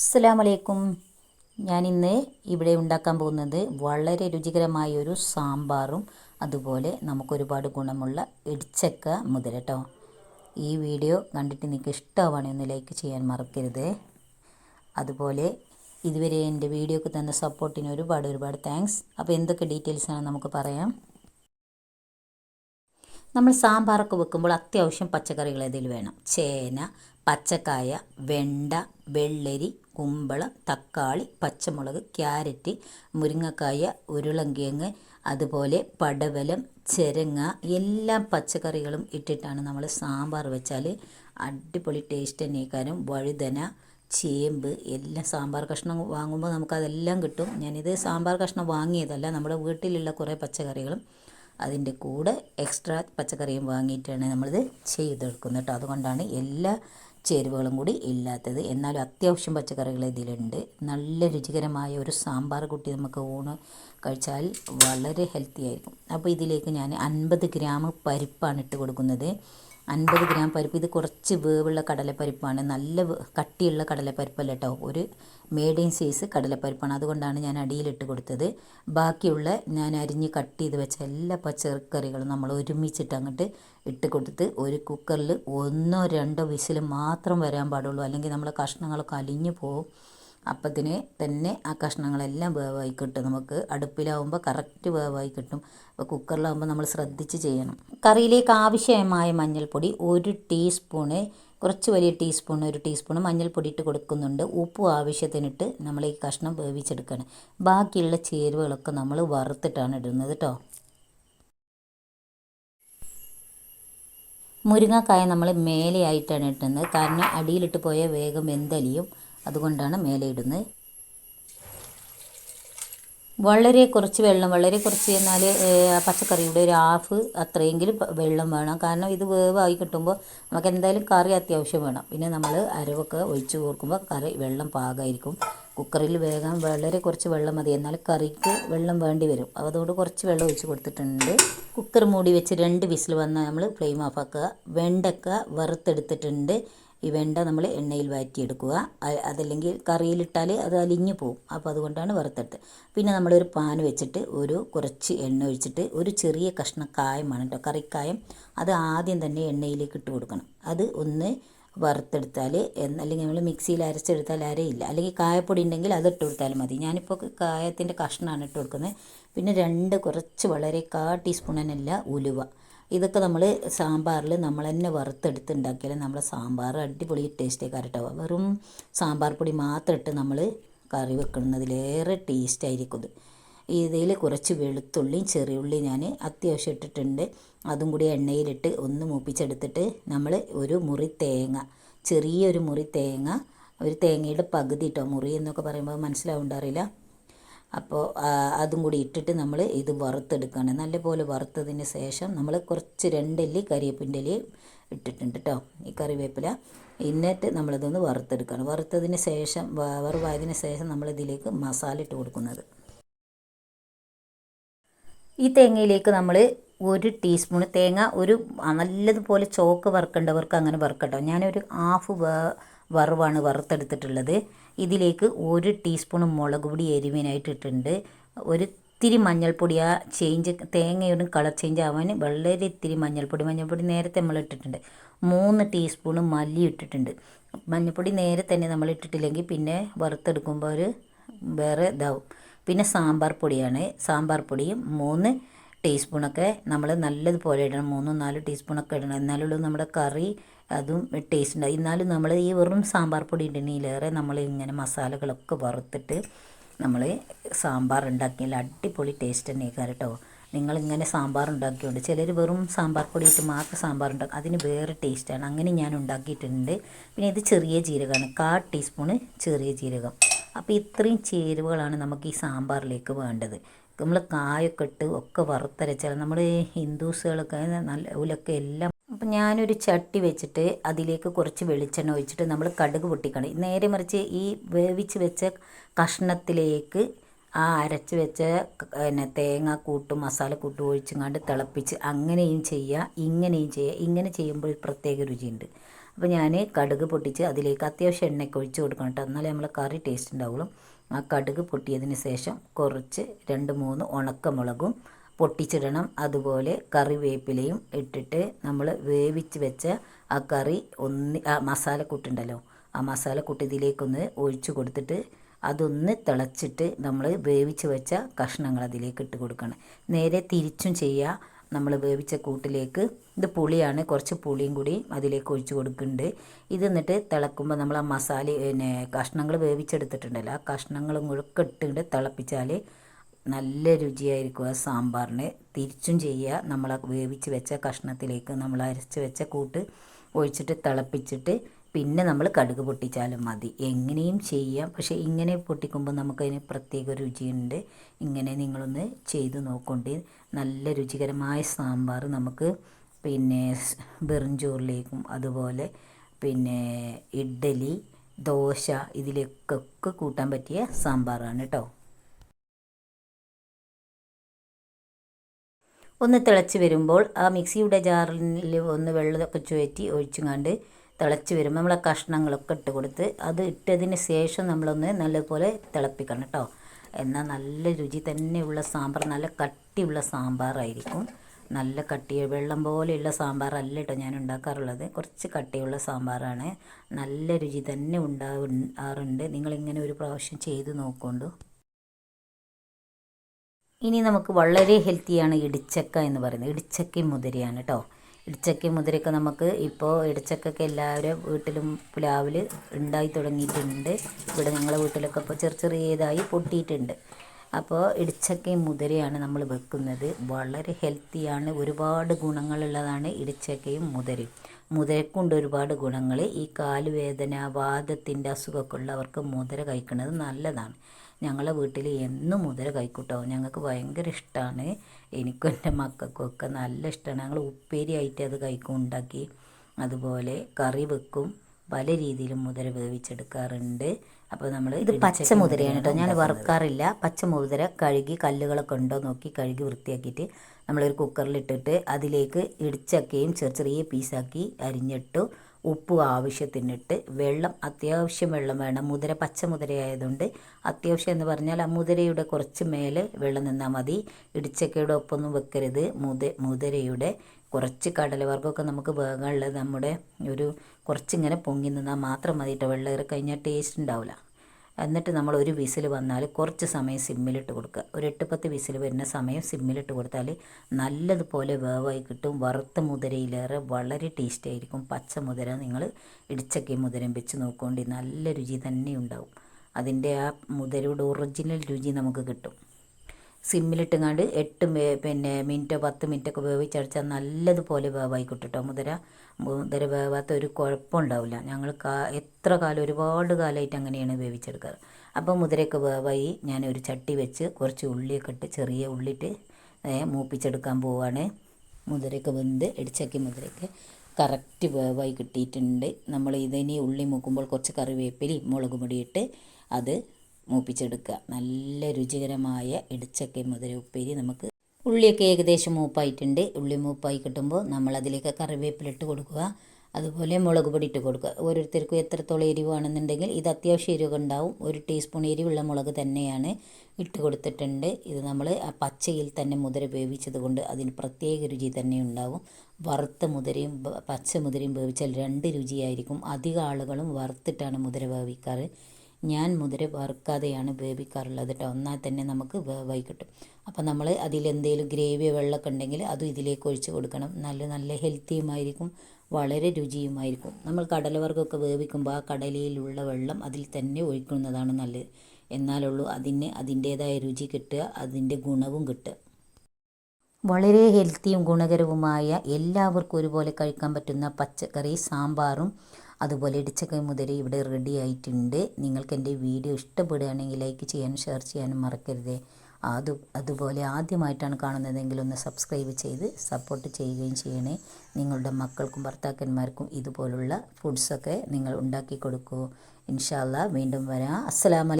അസ്സലാമലൈക്കും. ഞാനിന്ന് ഇവിടെ ഉണ്ടാക്കാൻ പോകുന്നത് വളരെ രുചികരമായ ഒരു സാമ്പാറും അതുപോലെ നമുക്കൊരുപാട് ഗുണമുള്ള ഇടിച്ചക്ക മുതലട്ടോ ഈ വീഡിയോ കണ്ടിട്ട് നിങ്ങൾക്ക് ഇഷ്ടമാവുകയാണെങ്കിൽ ഒന്ന് ലൈക്ക് ചെയ്യാൻ മറക്കരുത്. അതുപോലെ ഇതുവരെ എന്റെ വീഡിയോക്ക് തന്ന സപ്പോർട്ടിന് ഒരുപാട് ഒരുപാട് താങ്ക്സ് അപ്പോൾ എന്തൊക്കെ ഡീറ്റെയിൽസാണ് നമുക്ക് പറയാം? നമ്മൾ സാമ്പാറൊക്കെ വെക്കുമ്പോൾ അത്യാവശ്യം പച്ചക്കറികൾ ഇതിൽ വേണം. ചേന പച്ചക്കായ വെണ്ട വെള്ളരി കുമ്പളം തക്കാളി പച്ചമുളക് ക്യാരറ്റ് മുരിങ്ങക്കായ ഉരുളങ്കിഴങ്ങ് അതുപോലെ പടവലം ചെരങ്ങ എല്ലാ പച്ചക്കറികളും ഇട്ടിട്ടാണ് നമ്മൾ സാമ്പാർ വെച്ചാൽ അടിപൊളി ടേസ്റ്റ് തന്നെക്കാനും വഴുതന ചേമ്പ് എല്ലാം സാമ്പാർ കഷ്ണം വാങ്ങുമ്പോൾ നമുക്കതെല്ലാം കിട്ടും. ഞാനിത് സാമ്പാർ കഷ്ണം വാങ്ങിയതല്ല നമ്മുടെ വീട്ടിലുള്ള കുറേ പച്ചക്കറികളും അതിന്റെ കൂടെ എക്സ്ട്രാ പച്ചക്കറിയും വാങ്ങിയിട്ടാണ് നമ്മളിത് ചെയ്തെടുക്കുന്നത് കേട്ടോ. അതുകൊണ്ടാണ് എല്ലാ ചേരുവകളും കൂടി ഇല്ലാത്തത്. എന്നാലും അത്യാവശ്യം പച്ചക്കറികൾ ഇതിലുണ്ട്. നല്ല രുചികരമായ ഒരു സാമ്പാർ കുട്ടി നമുക്ക് ഊണ് കഴിച്ചാൽ വളരെ ഹെൽത്തി ആയിരിക്കും. അപ്പോൾ ഇതിലേക്ക് ഞാൻ അൻപത് ഗ്രാം പരിപ്പാണ് ഇട്ട് കൊടുക്കുന്നത്. അൻപത് ഗ്രാം പരിപ്പ്. ഇത് കുറച്ച് വേവുള്ള കടലപ്പരിപ്പാണ്. നല്ല കട്ടിയുള്ള കടലപ്പരിപ്പല്ല കേട്ടോ ഒരു മീഡിയം സൈസ് കടലപ്പരിപ്പാണ്. അതുകൊണ്ടാണ് ഞാൻ അടിയിലിട്ട് കൊടുത്തത്. ബാക്കിയുള്ള ഞാൻ അരിഞ്ഞ് കട്ട് ചെയ്ത് വെച്ച എല്ലാ പച്ചക്കറികളും നമ്മൾ ഒരുമിച്ചിട്ട് അങ്ങോട്ട് ഇട്ട് കൊടുത്ത് ഒരു കുക്കറിൽ ഒന്നോ രണ്ടോ വിസിൽ മാത്രം വരാൻ പാടുള്ളൂ. അല്ലെങ്കിൽ നമ്മൾ കഷ്ണങ്ങളൊക്കെ അലിഞ്ഞു പോകും അപ്പത്തിന് തന്നെ ആ കഷ്ണങ്ങളെല്ലാം വേവായി കിട്ടും. നമുക്ക് അടുപ്പിലാവുമ്പോൾ കറക്റ്റ് വേവായി കിട്ടും. അപ്പോൾ കുക്കറിലാവുമ്പോൾ നമ്മൾ ശ്രദ്ധിച്ച് ചെയ്യണം. കറിയിലേക്ക് ആവശ്യമായ മഞ്ഞൾപ്പൊടി ഒരു ടീസ്പൂണ് കുറച്ച് വലിയ ടീസ്പൂൺ ഒരു ടീസ്പൂൺ മഞ്ഞൾപ്പൊടി ഇട്ട് കൊടുക്കുന്നുണ്ട്. ഉപ്പ് ആവശ്യത്തിനിട്ട് നമ്മൾ ഈ കഷ്ണം വേവിച്ചെടുക്കണം. ബാക്കിയുള്ള ചേരുവകളൊക്കെ നമ്മൾ വറുത്തിട്ടാണ് ഇടുന്നത് കേട്ടോ മുരിങ്ങക്കായ നമ്മൾ മേലെയായിട്ടാണ് ഇട്ടുന്നത്. കാരണം അടിയിലിട്ട് പോയ വേഗം വെന്തലിയും അതുകൊണ്ടാണ് മേലെ ഇടുന്നത്. വളരെ കുറച്ച് വെള്ളം വളരെ കുറച്ച് എന്നാൽ പച്ചക്കറിയുടെ ഒരു ഹാഫ് അത്രയെങ്കിലും വെള്ളം വേണം. കാരണം ഇത് വേവായി കിട്ടുമ്പോൾ നമുക്ക് എന്തായാലും കറി അത്യാവശ്യം വേണം. പിന്നെ നമ്മൾ അരവൊക്കെ ഒഴിച്ച് കോർക്കുമ്പോൾ കറി വെള്ളം പാകമായിരിക്കും കുക്കറിൽ വേഗം വളരെ കുറച്ച് വെള്ളം മതി. എന്നാൽ കറിക്ക് വെള്ളം വേണ്ടി വരും. അതുകൊണ്ട് കുറച്ച് വെള്ളം ഒഴിച്ച് കൊടുത്തിട്ടുണ്ട്. കുക്കർ മൂടി വെച്ച് രണ്ട് വിസിൽ വന്നാൽ നമ്മൾ ഫ്ലെയിം ഓഫ് ആക്കുക. വെണ്ടക്ക വറുത്തെടുത്തിട്ടുണ്ട്. ഈ വെണ്ട നമ്മൾ എണ്ണയിൽ വഴറ്റിയെടുക്കുക അതല്ലെങ്കിൽ കറിയിലിട്ടാൽ അത് അലിഞ്ഞു പോകും അപ്പോൾ അതുകൊണ്ടാണ് വറുത്തെടുത്ത് പിന്നെ നമ്മളൊരു പാൻ വെച്ചിട്ട് ഒരു കുറച്ച് എണ്ണ ഒഴിച്ചിട്ട് ഒരു ചെറിയ കഷ്ണം കായമാണ് കേട്ടോ കറിക്കായം അത് ആദ്യം തന്നെ എണ്ണയിലേക്ക് ഇട്ട് കൊടുക്കണം. അത് ഒന്ന് വറുത്തെടുത്താൽ അല്ലെങ്കിൽ നമ്മൾ മിക്സിയിൽ അരച്ചെടുത്താൽ അരയില്ല. അല്ലെങ്കിൽ കായപ്പൊടി ഉണ്ടെങ്കിൽ അത് ഇട്ട് കൊടുത്താലും മതി. ഞാനിപ്പോൾ കായത്തിന്റെ കഷ്ണമാണ് ഇട്ട് കൊടുക്കുന്നത്. പിന്നെ രണ്ട് കുറച്ച് വളരെ കാ ടീസ്പൂൺ തന്നെയല്ല ഉലുവ. ഇതൊക്കെ നമ്മൾ സാമ്പാറിൽ നമ്മൾ തന്നെ വറുത്തെടുത്ത് ഉണ്ടാക്കിയാൽ നമ്മുടെ സാമ്പാർ അടിപൊളി ടേസ്റ്റ് കരട്ടോ വെറും സാമ്പാർ പൊടി മാത്രം ഇട്ട് നമ്മൾ കറി വെക്കുന്നതിലേറെ ടേസ്റ്റ് ആയിരിക്കും ഇത്. ഇതിൽ കുറച്ച് വെളുത്തുള്ളിയും ചെറിയുള്ളിയും ഞാൻ അത്യാവശ്യം ഇട്ടിട്ടുണ്ട്. അതും കൂടി എണ്ണയിലിട്ട് ഒന്ന് മൂപ്പിച്ചെടുത്തിട്ട് നമ്മൾ ഒരു മുറി തേങ്ങ ചെറിയൊരു മുറി തേങ്ങ ഒരു തേങ്ങയുടെ പകുതി കേട്ടോ മുറി എന്നൊക്കെ പറയുമ്പോൾ മനസ്സിലാവുണ്ടാറില്ല അപ്പോൾ അതും കൂടി ഇട്ടിട്ട് നമ്മൾ ഇത് വറുത്തെടുക്കുകയാണ് നല്ലപോലെ വറുത്തതിന് ശേഷം നമ്മൾ കുറച്ച് രണ്ടല്ലി കരിവേപ്പിന്റെ ഇട്ടിട്ടുണ്ട് കേട്ടോ ഈ കറിവേപ്പില. എന്നിട്ട് നമ്മളിതൊന്ന് വറുത്തെടുക്കുകയാണ് വറുത്തതിന് ശേഷം വറുവായതിന് ശേഷം നമ്മളിതിലേക്ക് മസാല ഇട്ട് കൊടുക്കുന്നത്. ഈ തേങ്ങയിലേക്ക് നമ്മൾ ഒരു ടീസ്പൂൺ തേങ്ങ ഒരു നല്ലതുപോലെ ചോക്ക് വറുക്കേണ്ടവർക്ക് അങ്ങനെ വറുക്കട്ടോ ഞാനൊരു ഹാഫ് വറവാണ് വറുത്തെടുത്തിട്ടുള്ളത്. ഇതിലേക്ക് ഒരു ടീസ്പൂൺ മുളക് പൊടി എരിവിനായിട്ട് ഇട്ടിട്ടുണ്ട്. ഒരു ഇത്തിരി മഞ്ഞൾപ്പൊടി ആ ചേഞ്ച് തേങ്ങയുടെ കളർ ചേഞ്ച് ആവാൻ വളരെ ഇത്തിരി മഞ്ഞൾപ്പൊടി മഞ്ഞൾപ്പൊടി നേരത്തെ നമ്മൾ ഇട്ടിട്ടുണ്ട്. മൂന്ന് ടീസ്പൂൺ മല്ലി ഇട്ടിട്ടുണ്ട്. മഞ്ഞൾപ്പൊടി നേരെ തന്നെ നമ്മൾ ഇട്ടിട്ടില്ലെങ്കിൽ പിന്നെ വറുത്തെടുക്കുമ്പോൾ ഒരു വേറെ ഇതാവും. പിന്നെ സാമ്പാർ പൊടിയാണ്. സാമ്പാർ പൊടിയും മൂന്ന് ടീസ്പൂണൊക്കെ നമ്മൾ നല്ലതുപോലെ ഇടണം. മൂന്നും നാല് ടീസ്പൂണൊക്കെ ഇടണം. എന്നാലുള്ളൂ നമ്മുടെ കറി അതും ടേസ്റ്റ് ഉണ്ടാവും എന്നാലും നമ്മൾ ഈ വെറും സാമ്പാർ പൊടി ഇടണേലേറെ നമ്മൾ ഇങ്ങനെ മസാലകളൊക്കെ വറുത്തിട്ട് നമ്മൾ സാമ്പാർ ഉണ്ടാക്കിയാൽ അടിപൊളി ടേസ്റ്റ് തന്നെ കേട്ടോ. നിങ്ങളിങ്ങനെ സാമ്പാർ ഉണ്ടാക്കിയുണ്ട് ചിലർ വെറും സാമ്പാർ പൊടി ഇട്ട് മാത്രം സാമ്പാർ ഉണ്ടാക്കും. അതിന് വേറെ ടേസ്റ്റാണ് അങ്ങനെ ഞാൻ ഉണ്ടാക്കിയിട്ടുണ്ട്. പിന്നെ ഇത് ചെറിയ ജീരകമാണ്. കാ ടീസ്പൂണ് ചെറിയ ജീരകം. അപ്പോൾ ഇത്രയും ചേരുവകളാണ് നമുക്ക് ഈ സാമ്പാറിലേക്ക് വേണ്ടത്. നമ്മൾ കായൊക്കെ ഇട്ട് ഒക്കെ വറുത്തരച്ചാൽ നമ്മൾ ഹിന്ദുസുകളൊക്കെ നല്ല ഉലൊക്കെ എല്ലാം അപ്പം ഞാനൊരു ചട്ടി വെച്ചിട്ട് അതിലേക്ക് കുറച്ച് വെളിച്ചെണ്ണ ഒഴിച്ചിട്ട് നമ്മൾ കടുക് പൊട്ടിക്കണം. നേരെ മറിച്ച് ഈ വേവിച്ച് വെച്ച കഷ്ണത്തിലേക്ക് ആ അരച്ച് വെച്ച പിന്നെ തേങ്ങ കൂട്ടും മസാല കൂട്ടും ഒഴിച്ചുങ്ങാണ്ട് തിളപ്പിച്ച് അങ്ങനെയും ചെയ്യുക ഇങ്ങനെയും ചെയ്യുക ഇങ്ങനെ ചെയ്യുമ്പോൾ പ്രത്യേക രുചിയുണ്ട്. അപ്പോൾ ഞാൻ കടുക് പൊട്ടിച്ച് അതിലേക്ക് അത്യാവശ്യം എണ്ണയൊക്കെ ഒഴിച്ച് കൊടുക്കണം കേട്ടോ. എന്നാലേ നമ്മൾ കറി ടേസ്റ്റ് ഉണ്ടാവുള്ളൂ. ആ കടുക് പൊട്ടിയതിന് ശേഷം കുറച്ച് രണ്ട് മൂന്ന് ഉണക്കമുളകും പൊട്ടിച്ചിടണം. അതുപോലെ കറിവേപ്പിലയും ഇട്ടിട്ട് നമ്മൾ വേവിച്ച് വെച്ച ആ കറി ഒന്ന് ആ മസാലക്കൂട്ടുണ്ടല്ലോ ആ മസാലക്കൂട്ട് ഇതിലേക്കൊന്ന് ഒഴിച്ച് കൊടുത്തിട്ട് അതൊന്ന് തിളച്ചിട്ട് നമ്മൾ വേവിച്ച് വെച്ച കഷ്ണങ്ങൾ അതിലേക്ക് ഇട്ട് കൊടുക്കണം. നേരെ തിരിച്ചും ചെയ്യുക നമ്മൾ വേവിച്ച കൂട്ടിലേക്ക് ഇത് പുളിയാണ് കുറച്ച് പുളിയും കൂടി അതിലേക്ക് ഒഴിച്ച് കൊടുക്കുന്നുണ്ട്. ഇത് എന്നിട്ട് തിളക്കുമ്പോൾ നമ്മൾ ആ മസാല പിന്നെ കഷ്ണങ്ങൾ വേവിച്ചെടുത്തിട്ടുണ്ടല്ലോ ആ കഷ്ണങ്ങളും ഇട്ടിട്ട് തിളപ്പിച്ചാൽ നല്ല രുചിയായിരിക്കും ആ സാമ്പാറിന്. തിരിച്ചും ചെയ്യുക. നമ്മൾ വേവിച്ച് വെച്ച കഷ്ണത്തിലേക്ക് നമ്മൾ അരച്ച് വെച്ച കൂട്ട് ഒഴിച്ചിട്ട് തിളപ്പിച്ചിട്ട് പിന്നെ നമ്മൾ കടുക് പൊട്ടിച്ചാലും മതി. എങ്ങനെയും ചെയ്യാം. പക്ഷേ ഇങ്ങനെ പൊട്ടിക്കുമ്പോൾ നമുക്കതിന് പ്രത്യേക രുചിയുണ്ട്. ഇങ്ങനെ നിങ്ങളൊന്ന് ചെയ്ത് നോക്കൊണ്ട്. നല്ല രുചികരമായ സാമ്പാർ നമുക്ക് പിന്നെ വെറുംചോറിലേക്കും അതുപോലെ പിന്നെ ഇഡ്ഡലി ദോശ ഇതിലേക്കൊക്കെ കൂട്ടാൻ പറ്റിയ സാമ്പാറാണ് കേട്ടോ ഒന്ന് തിളച്ച് വരുമ്പോൾ ആ മിക്സിയുടെ ജാറിൽ ഒന്ന് വെള്ളമൊക്കെ ചുവറ്റി ഒഴിച്ചും കണ്ട് തിളച്ച് വരുമ്പോൾ നമ്മൾ ആ കഷ്ണങ്ങളൊക്കെ ഇട്ട് കൊടുത്ത് അത് ഇട്ടതിന് ശേഷം നമ്മളൊന്ന് നല്ലപോലെ തിളപ്പിക്കണം കേട്ടോ. എന്നാൽ നല്ല രുചി തന്നെയുള്ള സാമ്പാർ നല്ല കട്ടിയുള്ള സാമ്പാറായിരിക്കും. നല്ല കട്ടി വെള്ളം പോലെയുള്ള സാമ്പാറല്ല കേട്ടോ ഞാൻ ഉണ്ടാക്കാറുള്ളത്. കുറച്ച് കട്ടിയുള്ള സാമ്പാറാണ്. നല്ല രുചി തന്നെ ഉണ്ടാകാറുണ്ട് നിങ്ങളിങ്ങനെ ഒരു പ്രാവശ്യം ചെയ്ത് നോക്കൊണ്ടു. ഇനി നമുക്ക് വളരെ ഹെൽത്തിയാണ് ഇടിച്ചക്ക എന്ന് പറയുന്നത്. ഇടിച്ചക്കയും മുതിരയാണ് കേട്ടോ ഇടിച്ചക്കയും മുതിരയൊക്കെ നമുക്ക് ഇപ്പോൾ ഇടിച്ചക്കൊക്കെ എല്ലാവരും വീട്ടിലും പ്ലാവിൽ ഉണ്ടായി തുടങ്ങിയിട്ടുണ്ട്. ഇവിടെ ഞങ്ങളെ വീട്ടിലൊക്കെ ഇപ്പോൾ ചെറിയ ചെറിയതായി പൊട്ടിയിട്ടുണ്ട്. അപ്പോൾ ഇടിച്ചക്കയും മുതിരയാണ് നമ്മൾ വെക്കുന്നത്. വളരെ ഹെൽത്തിയാണ് ഒരുപാട് ഗുണങ്ങളുള്ളതാണ് ഇടിച്ചക്കയും മുതിരയും. മുതിരക്കുണ്ട് ഒരുപാട് ഗുണങ്ങൾ. ഈ കാലുവേദന വാദത്തിന്റെ അസുഖമൊക്കെ ഉള്ളവർക്ക് മുതിര കഴിക്കുന്നത് നല്ലതാണ്. ഞങ്ങളെ വീട്ടിൽ എന്നും മുതല കഴിക്കൂട്ടോ ഞങ്ങൾക്ക് ഭയങ്കര ഇഷ്ടമാണ് എനിക്കും എന്റെ മക്കൾക്കും ഒക്കെ നല്ല ഇഷ്ടമാണ് ഞങ്ങൾ ഉപ്പേരി ആയിട്ട് അത് കഴിക്കും ഉണ്ടാക്കി. അതുപോലെ കറി വെക്കും. പല രീതിയിലും മുതിര വേവിച്ചെടുക്കാറുണ്ട്. അപ്പോൾ നമ്മൾ ഇത് പച്ച മുതിരയാണ് കേട്ടോ. ഞാൻ വറുക്കാറില്ല. പച്ച മുതിര കഴുകി കല്ലുകളൊക്കെ ഉണ്ടോ നോക്കി കഴുകി വൃത്തിയാക്കിയിട്ട് നമ്മളൊരു കുക്കറിലിട്ടിട്ട് അതിലേക്ക് ഇടിച്ചക്കയും ചെറിയ ചെറിയ പീസാക്കി അരിഞ്ഞിട്ടു ഉപ്പ് ആവശ്യത്തിനിട്ട് വെള്ളം അത്യാവശ്യം വെള്ളം വേണം. മുതിര പച്ച മുതിരയായതുകൊണ്ട് അത്യാവശ്യം എന്ന് പറഞ്ഞാൽ ആ മുതിരയുടെ കുറച്ച് മേലെ വെള്ളം നിന്നാൽ മതി. ഇടിച്ചക്കയുടെ ഒപ്പൊന്നും വെക്കരുത്. മുത മുതിരയുടെ കുറച്ച് കടലവർഗമൊക്കെ നമുക്ക് വേഗമുള്ളത് നമ്മുടെ ഒരു കുറച്ചിങ്ങനെ പൊങ്ങി നിന്നാൽ മാത്രം മതി കേട്ടോ വെള്ളം കയറി കഴിഞ്ഞാൽ ടേസ്റ്റ് ഉണ്ടാവില്ല. എന്നിട്ട് നമ്മൾ ഒരു വിസിൽ വന്നാൽ കുറച്ച് സമയം സിമ്മിലിട്ട് കൊടുക്കുക. ഒരു എട്ട് പത്ത് വിസിൽ വരുന്ന സമയം സിമ്മിലിട്ട് കൊടുത്താൽ നല്ലതുപോലെ വേവായി കിട്ടും. വറുത്ത മുതിരയിലേറെ വളരെ ടേസ്റ്റ് ആയിരിക്കും. പച്ച മുതിര നിങ്ങൾ ഇടിച്ചക്കി മുതിരം വെച്ച് നോക്കുകൊണ്ട് നല്ല രുചി തന്നെ ഉണ്ടാവും. അതിന്റെ ആ മുതിരയുടെ ഒറിജിനൽ രുചി നമുക്ക് കിട്ടും. സിമ്മിലിട്ടുങ്ങാണ്ട് എട്ട് പിന്നെ മിനിറ്റോ പത്ത് മിനിറ്റൊക്കെ വേവിച്ചടിച്ചാൽ നല്ലതുപോലെ വേവായി കിട്ടും മുതിര. മുതിര വേവാത്ത ഒരു കുഴപ്പമുണ്ടാവില്ല. ഞങ്ങൾ കാ എത്ര കാലം ഒരുപാട് കാലമായിട്ട് അങ്ങനെയാണ് വേവിച്ചെടുക്കാറ്. അപ്പോൾ മുതിരയൊക്കെ വേവായി ഞാൻ ഒരു ചട്ടി വെച്ച് കുറച്ച് ഉള്ളിയൊക്കെ ഇട്ട് ചെറിയ ഉള്ളിട്ട് മൂപ്പിച്ചെടുക്കാൻ പോവാണ്. മുതിരയൊക്കെ വെന്ത് ഇടിച്ചക്കി മുതിരയൊക്കെ കറക്റ്റ് വേവായി കിട്ടിയിട്ടുണ്ട്. നമ്മൾ ഇതിനി ഉള്ളി മൂക്കുമ്പോൾ കുറച്ച് കറിവേപ്പിലി മുളക് പൊടിയിട്ട് അത് മൂപ്പിച്ചെടുക്കുക. നല്ല രുചികരമായ ഇടിച്ചക്ക മുതിര ഉപ്പേരി നമുക്ക് ഉള്ളിയൊക്കെ ഏകദേശം മൂപ്പായിട്ടുണ്ട്. ഉള്ളി മൂപ്പായി കിട്ടുമ്പോൾ നമ്മൾ അതിലേക്ക് കറിവേപ്പില ഇട്ട് കൊടുക്കുക. അതുപോലെ മുളക് പൊടി ഇട്ട് കൊടുക്കുക. ഓരോരുത്തർക്കും എത്രത്തോളം എരിവാണെന്നുണ്ടെങ്കിൽ ഇത് അത്യാവശ്യം എരിവ് ഉണ്ടാവും. ഒരു ടീസ്പൂൺ എരിവുള്ള മുളക് തന്നെയാണ് ഇട്ട് കൊടുത്തിട്ടുണ്ട്. ഇത് നമ്മൾ ആ പച്ചയിൽ തന്നെ മുതിര വേവിച്ചത് കൊണ്ട് അതിന് പ്രത്യേക രുചി തന്നെ ഉണ്ടാവും. വറുത്ത മുതിരയും പച്ച മുതിരയും വേവിച്ചാൽ രണ്ട് രുചിയായിരിക്കും. അധികം ആളുകളും വറുത്തിട്ടാണ് മുതിര വേവിക്കാറ്. ഞാൻ മുതിര വറുക്കാതെയാണ് വേവിക്കാറുള്ളത് കേട്ടോ എന്നാൽ തന്നെ നമുക്ക് വേവായി കിട്ടും. അപ്പോൾ നമ്മൾ അതിലെന്തെങ്കിലും ഗ്രേവി വെള്ളമൊക്കെ ഉണ്ടെങ്കിൽ അതും ഇതിലേക്ക് ഒഴിച്ച് കൊടുക്കണം. നല്ല നല്ല ഹെൽത്തിയുമായിരിക്കും വളരെ രുചിയുമായിരിക്കും നമ്മൾ കടലവർഗമൊക്കെ വേവിക്കുമ്പോൾ ആ കടലയിലുള്ള വെള്ളം അതിൽ തന്നെ ഒഴിക്കുന്നതാണ് നല്ലത്. എന്നാലുള്ളൂ അതിന് അതിന്റേതായ രുചി കിട്ടുക അതിന്റെ ഗുണവും കിട്ടുക. വളരെ ഹെൽത്തിയും ഗുണകരവുമായ എല്ലാവർക്കും ഒരുപോലെ കഴിക്കാൻ പറ്റുന്ന പച്ചക്കറി സാമ്പാറും അതുപോലെ ഇടിച്ചക്ക മുതൽ ഇവിടെ റെഡി ആയിട്ടുണ്ട്. നിങ്ങൾക്ക് എന്റെ വീഡിയോ ഇഷ്ടപ്പെടുകയാണെങ്കിൽ ലൈക്ക് ചെയ്യാനും ഷെയർ ചെയ്യാനും മറക്കരുത്. അത് അതുപോലെ ആദ്യമായിട്ടാണ് കാണുന്നതെങ്കിൽ ഒന്ന് സബ്സ്ക്രൈബ് ചെയ്ത് സപ്പോർട്ട് ചെയ്യുകയും ചെയ്യണേ. നിങ്ങളുടെ മക്കൾക്കും ഭർത്താക്കന്മാർക്കും ഇതുപോലുള്ള ഫുഡ്സൊക്കെ നിങ്ങൾ ഉണ്ടാക്കി കൊടുക്കൂ. ഇൻഷാല്ല വീണ്ടും വരാം. അസ്സലാമലൈക്കും